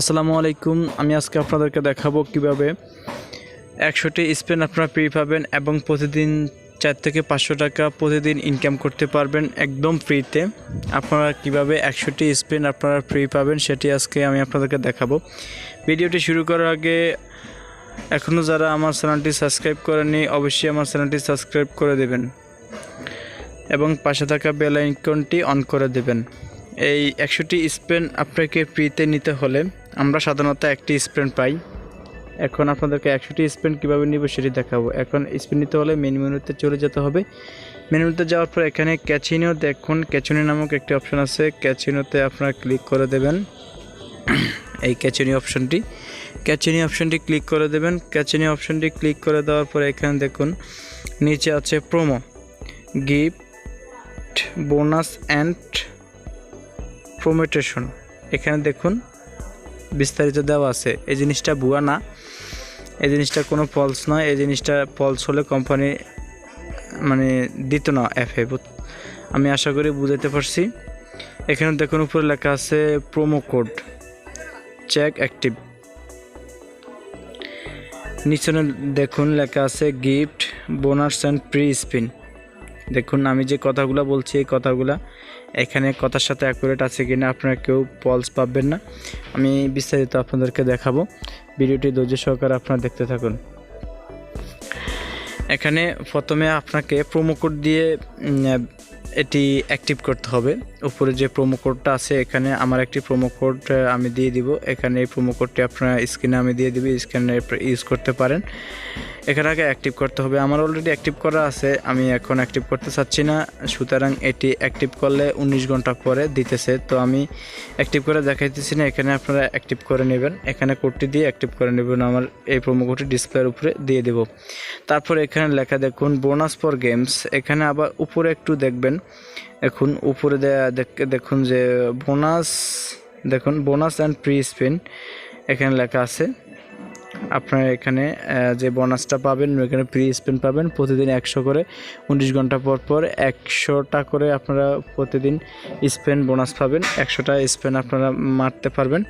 আসসালামু আলাইকুম। আমি আজকে আপনাদেরকে দেখাবো কীভাবে একশোটি স্পেন আপনারা পেয়ে পাবেন এবং প্রতিদিন চার থেকে পাঁচশো টাকা প্রতিদিন ইনকাম করতে পারবেন একদম ফ্রিতে আপনারা কীভাবে একশোটি স্পেন আপনারা ফ্রি পাবেন সেটি আজকে আমি আপনাদেরকে দেখাবো। ভিডিওটি শুরু করার আগে এখনও যারা আমার চ্যানেলটি সাবস্ক্রাইব করেনি অবশ্যই আমার চ্যানেলটি সাবস্ক্রাইব করে দেবেন এবং পাশে থাকা বেল আইকনটি অন করে দেবেন। এই একশোটি স্পেন আপনাকে ফ্রিতে নিতে হলে আমরা সাধারণত একটি স্পেন পাই। এখন আপনাদেরকে একশোটি স্পেন কীভাবে নিব সেটি দেখাবো। এখন স্পেন নিতে হলে মেনু মেনুতে চলে যেতে হবে। মেনুতে যাওয়ার পর এখানে ক্যাচিনো দেখুন। ক্যাচিনো নামক একটি অপশন আছে। ক্যাচিনোতে আপনারা ক্লিক করে দেবেন। এই ক্যাচিনি অপশনটি। ক্যাচিনি অপশনটি ক্লিক করে দেবেন। ক্যাচিনি অপশনটি ক্লিক করে দেওয়ার পরে এখানে দেখুন, নিচে আছে promo gift bonus and promotion এখানে দেখুন বিস্তারিত দেওয়া আছে। এই জিনিসটা ভুয়া না। এই জিনিসটা কোনো ফলস নয়। এই জিনিসটা ফলস হলে কোম্পানি মানে দিত না অ্যাপে আমি আশা করি বুঝাতে পারছি। এখানে দেখুন উপরে লেখা আছে প্রোমো কোড চেক অ্যাক্টিভ নিচনে দেখুন লেখা আছে gift bonus and free spin দেখুন, আমি যে কথাগুলো বলছি, এই কথাগুলো এখানে কথার সাথে অ্যাকুরেট আছে কিনা আপনারা কেউ পলস পাবেন না। আমি বিস্তারিত আপনাদেরকে দেখাবো। ভিডিওটি ধৈর্য সহকারে আপনারা দেখতে থাকুন। এখানে প্রথমে আপনাকে প্রোমো কোড দিয়ে এটি অ্যাক্টিভ করতে হবে। উপরে যে প্রোমো কোডটা আছে, এখানে আমার একটি প্রোমো কোড আমি দিয়ে দিব। এখানে এই প্রোমো কোডটি আপনার স্ক্রিনে আমি দিয়ে দিব স্ক্রিনে ইউজ করতে পারেন। এখানে আগে অ্যাক্টিভ করতে হবে। আমার অলরেডি অ্যাক্টিভ করা আছে, আমি এখন অ্যাক্টিভ করতে চাচ্ছি না। সুতরাং এটি অ্যাক্টিভ করলে উনিশ ঘণ্টা পরে দিতেছে। তো আমি অ্যাক্টিভ করে দেখাইতেছি না, এখানে আপনারা অ্যাক্টিভ করে নেবেন। এখানে কোডটি দিয়ে অ্যাক্টিভ করে নেবেন। আমার এই প্রোমো কোডটি ডিসপ্লের উপরে দিয়ে দেব। তারপর এখানে লেখা দেখুন বোনাস ফর গেমস এখানে আবার উপরে একটু দেখবেন এখন উপরে দেখুন যে বোনাস দেখুন বোনাস অ্যান্ড প্রি স্পিন এখানে লেখা আছে। আপনারা এখানে যে বোনাসটা পাবেন, এখানে প্রি স্পেন পাবেন, প্রতিদিন একশো করে, উনিশ ঘণ্টা পর পর একশোটা করে আপনারা প্রতিদিন স্পেন বোনাস পাবেন, একশোটা স্পেন আপনারা মারতে পারবেন।